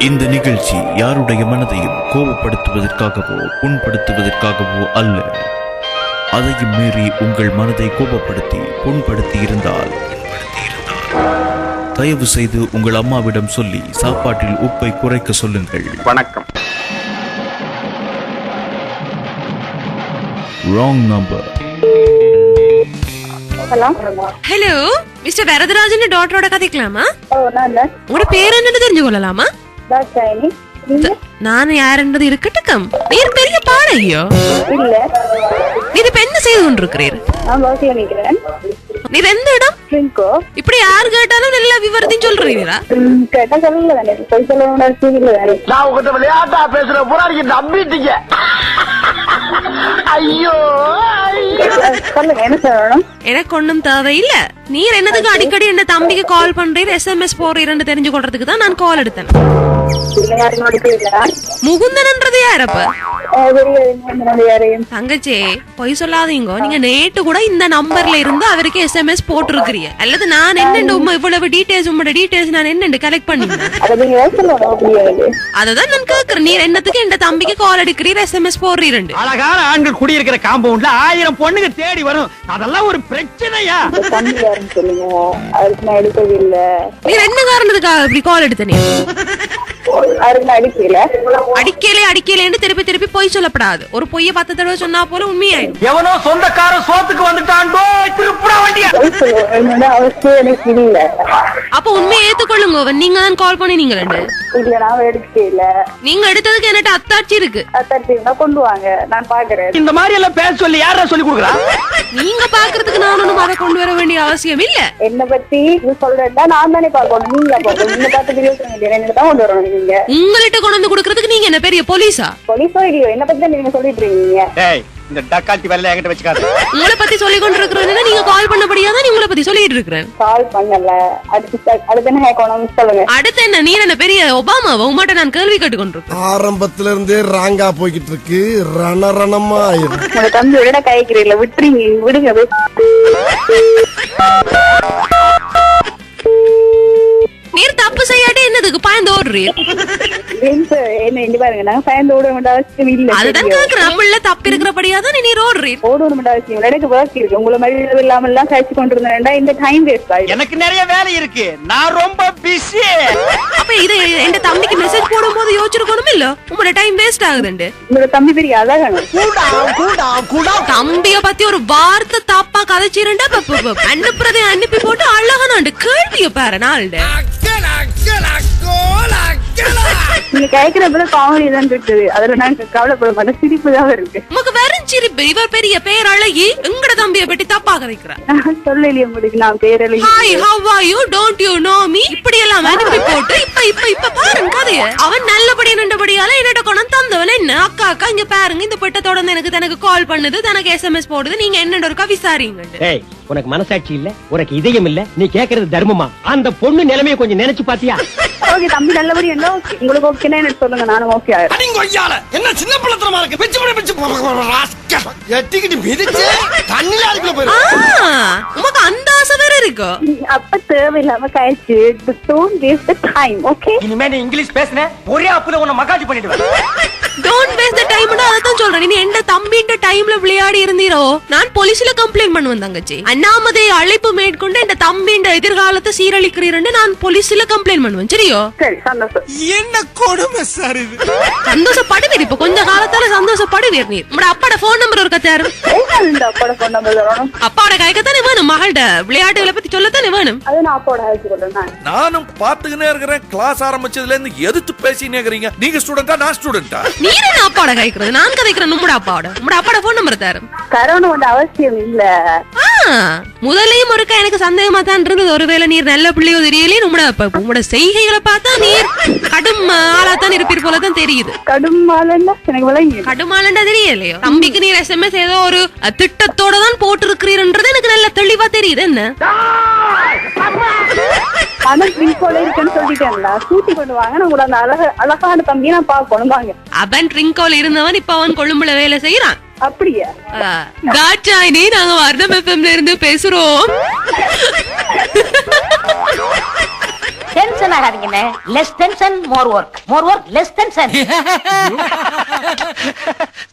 இந்த நிகழ்ச்சி யாருடைய மனதையும் கோபப்படுத்துவதற்காகவோ புண்படுத்துவதற்காகவோ அல்ல. அதையும் மீறி உங்கள் மனதை கோபப்படுத்தி புண்படுத்தி இருந்தால் தயவு செய்து உங்கள் அம்மாவிடம் சொல்லி சாப்பாட்டில் உப்பை குறைக்க சொல்லுங்கள். வணக்கம். Wrong number hello. Mister Varadarajan டாக்டரோட கதைக்கலாமா? ஓ நான் தான் உங்களோட பேர் என்னன்னு தெரிஞ்சு கொள்ளலாமா நான் யாருன்றது இருக்கட்டுக்கும். நீர் பெரிய பாடையோ இல்ல. நீர் இப்ப என்ன செய்து கொண்டிருக்கிறீர்? நீர் எந்த இடம்? இப்படி யார் கேட்டாலும் நல்ல விவரத்தையும் சொல்றீங்களா கேட்டா சொல்லல நான் உங்ககிட்ட விளையாட்டா பேசுற பூரா நீங்க நம்பிட்டீங்க ஐயோ எனக்கு ஒண்ணும் தேவையில்ல. நீர் என்னதுக்கு அடிக்கடி என்ன தம்பிக்கு கால் பண்றீர்? எஸ்எம்எஸ் போறீர்னு தெரிஞ்சு கொள்றதுக்கு தான் நான் கால் எடுத்தேன். முகுந்தன்ன்றது யாரப்ப தங்கச்சி பொய் சொல்லாதீங்க. நீங்க நேட்டு கூட இந்த நம்பர்ல இருந்து அவருக்கு எஸ்எம்எஸ் போட்டிருக்கிறீங்க. அல்லது நான் என்னண்டு உமா இவ்வளவு டீடைல்ஸ் உங்களோட டீடைல்ஸ் நான் என்னண்டு கலெக்ட் பண்ணி அதை நீங்க சொல்லணும் அப்படியாது அததான் நான் கேக்குறேன். நீர் என்னத்துக்கு என் தம்பிக்கு கால் எடுக்கிறீர் எஸ்எம்எஸ் போடுறீரண்டு? அழகான ஆண்கள் குடியிருக்கிற காம்பவுண்ட்ல ஆயிரம் பொண்ணுங்க தேடி வரும். அதெல்லாம் ஒரு பிரச்சனையா? தம்பி யாருன்னு சொல்லுங்க. அவருக்கு நான் எடுக்கவே இல்ல. நீர் என்ன காரணத்துக்காக இப்படி கால் எடுத்த நீ? அவருக்கு நான் அடிக்கல. அடிக்கலே அடிக்கலேன்னு திருப்பி திருப்பி பொய் சொல்லப்படாது. ஒரு பொய்ய பத்து தடவை சொன்னா போல உண்மையாயிடும். எவனோ சொந்தக்காரன் சோத்துக்கு வந்துட்டான்டோ திருப்புடா வண்டியா? அப்ப உண்மையை ஏத்துக்கொள்ளுங்க அவன் நீங்க தான் கால் பண்ணினீங்க ரெண்டு இல்ல நான் எடுக்கவே இல்ல. நீங்க எடுத்ததுக்கு என்னட்ட அத்தாட்சி இருக்கு. அத்தாட்டினா கொண்டு வாங்க நான் பாக்குறேன். இந்த மாதிரி எல்லாம் பேச சொல்லி யாரா சொல்லி கொடுக்குறா? நீங்க பாக்குறதுக்கு நான் ஒண்ணும் அதை கொண்டு வர வேண்டிய அவசியம் இல்ல. என்ன பத்தி இது சொல்றேன்னா நான் தானே பார்க்கணும் நீங்க பார்க்கணும் நீங்க பார்த்து வீடியோ எனக்கு தான் கொண்டு வரணும் நீங்க? உங்கள்கிட்ட கொண்டு வந்து கொடுக்கறதுக்கு நீங்க என்ன பெரிய போலீஸா? போலீஸோ இல்லையோ என்ன பத்தி தான் நீங்க சொல்லிட்டு இருக்கீங்க டேய் இந்த டக்காத்தி வெள்ள என்கிட்ட வச்சுக்காத. உங்களை பத்தி சொல்லி கொண்டு இருக்கிறது நீங்க கால் பண்ணபடியா தான் உங்களை பத்தி சொல்லிட்டு இருக்கிறேன் கால் பண்ணல. அடுத்து அடுத்து என்ன கேட்கணும் சொல்லுங்க. அடுத்து என்ன? நீர் என்ன பெரிய ஒபாமாவா? உமாட்ட நான் கேள்வி கேட்டு கொண்டிருக்கேன் ஆரம்பத்துல இருந்தே ராங்கா போய்கிட்டு இருக்கு. ரணரணமா ஆயிரும் உங்க தம்பி விட கைக்கிறீங்களா விட்டுறீங்க விடுங்க எனக்கு நிறைய வேலை இருக்கு. நான் ரொம்ப பிஸி அப்ப இது என் தம்பிக்கு மெசேஜ் போடும்போது யோசிச்சிருக்கணும் இல்ல? உங்களோட டைம் வேஸ்ட் ஆகுதுண்டு. உங்களோட தம்பி பெரிய அழகணும் கூடா கூடா கூடா. தம்பிய பத்தி ஒரு வார்த்தை தப்பா கதைச்சிருந்தா அனுப்புறதை அனுப்பி போட்டு அழகானாண்டு கேள்விய பாரு நீங்க கேட்கிறப்ப காமெடி தான் இருக்குது அதுல நாங்க கவலைப்பட மாட்டோம் சிரிப்பு தான் இருக்கு. உமக்கு வெறும் சிரிப்பு. இவர் பெரிய பேர் அழகி எங்கட தம்பிய பற்றி தப்பா கதைக்கிறார் நான் சொல்லலையே முடிக்கு நான் பேரலை hi how are you don't you know me இப்படி எல்லாம் போட்டு இப்ப இப்ப இப்ப பாருங்க கதைய. அவன் நல்லபடி நின்றபடியால என்னோட குணம் தந்தவன். என்ன அக்கா அக்கா இங்க பாருங்க இந்த பெட்ட தொடர்ந்து எனக்கு தனக்கு கால் பண்ணுது தனக்கு எஸ்எம்எஸ் போடுது. நீங்க என்னோட ஒருக்கா விசாரிங்க. உனக்கு மனசாட்சி இல்ல உனக்கு இதயம் இல்ல நீ கேக்குறது தர்மமா? அந்த பொண்ணு நிலைமைய கொஞ்சம் நினைச்சு பாத்தியா? ஓகே தம்பி நல்லபடி என்ன? உங்களுக்கு எனக்கு சொல்லுங்க நானும் ஓகே ஆயிரும் என்ன சின்ன பிள்ளத்தனமா இருக்கு? பிச்சு பிடி பிச்சு எட்டிக்கிட்டு மிதிச்சு தண்ணில அதுக்குள்ள போயிரும் உமக்கு அந்த ஆசை வேற இருக்கோ? அப்ப தேவையில்லாம கழிச்சு டோன்ட் வேஸ்ட் டைம் ஓகே இனிமே நீ இங்கிலீஷ் பேசுன ஒரே அப்புல உன்னை மகாஜி பண்ணிடுவேன். டோன்ட் நீ எந்த தம்பின்ற டைம்ல விளையாடி இருந்தீரோ? நான் போலீஸ்ல கம்ப்ளைண்ட் பண்ணுவேன் தங்கச்சி. அண்ணாமதை அழைப்பு மேற்கொண்டு என் தம்பின்ற எதிர்காலத்தை சீரழிக்கிறீரன்னு நான் போலீஸ்ல கம்ப்ளைண்ட் பண்ணுவேன் சரியோ? சரி சந்தோஷம். என்ன கொடுமை சார் இது? சந்தோஷப்படுவீர் இப்ப கொஞ்ச காலத்தால சந்தோஷப்படுவீர் அப்பாட போன் நம்பர் ஒரு கத்தாரு. இந்த அப்பாவோட கைக்கத்தானே வேணும் மகள்கிட்ட விளையாட்டுகளை பத்தி சொல்லத்தானே வேணும்? நானும் பாத்துக்கினே இருக்கிறேன். கிளாஸ் ஆரம்பிச்சதுல இருந்து எதிர்த்து பேசினே இருக்கிறீங்க. நீங்க ஸ்டூடெண்டா நான் ஸ்டூடெண்டா நீர் என்ன அப்பாவோட கைக்கிறது? நான் கதைக்கிறேன் உம்மோட அப்பாவோட. உம்மோட அப்பாட போன் நம்பர் தாரு கரோனா வந்து அவசியம் இல்ல. ஆ, முதலையும் ஒருக்கா எனக்கு சந்தேகமா தான் இருந்தது. ஒருவேளை நீர் நல்ல பிள்ளையோ தெரியலையே அப்ப உங்களோட செய்கைகளை பார்த்தா நீர் கடும் ஆளாத்தான் இருப்பீர் போல தான் தெரியுது. கடும் எனக்கு விளங்கி கடுமாலண்டா தெரியலையோ? தம்பிக்கு நீர் எஸ்எம்எஸ் ஏதோ ஒரு திட்டத்தோட தான் போட்டிருக்கிறீர்ன்றது எனக்கு நல்ல தெளிவா தெரியுது. என்ன? ஆனா ட்ரிங்க் போல இருக்குன்னு சொல்லிட்டேன்ல. கூட்டி கொண்டு வாங்க அந்த அழக அழகான தம்பியை நான் பார்க்கணும் வாங்க. அவன் ட்ரிங்கோல இருந்தவன் இப்ப அவன் கொழும்புல வேலை செய்யறான் அப்படியா? தாட்சாயினி நாங்க வர்ணம் எஃப்எம்ல இருந்து பேசுறோம். Tension ஆகாதீங்கண்ணே. Less tension more work more work less tension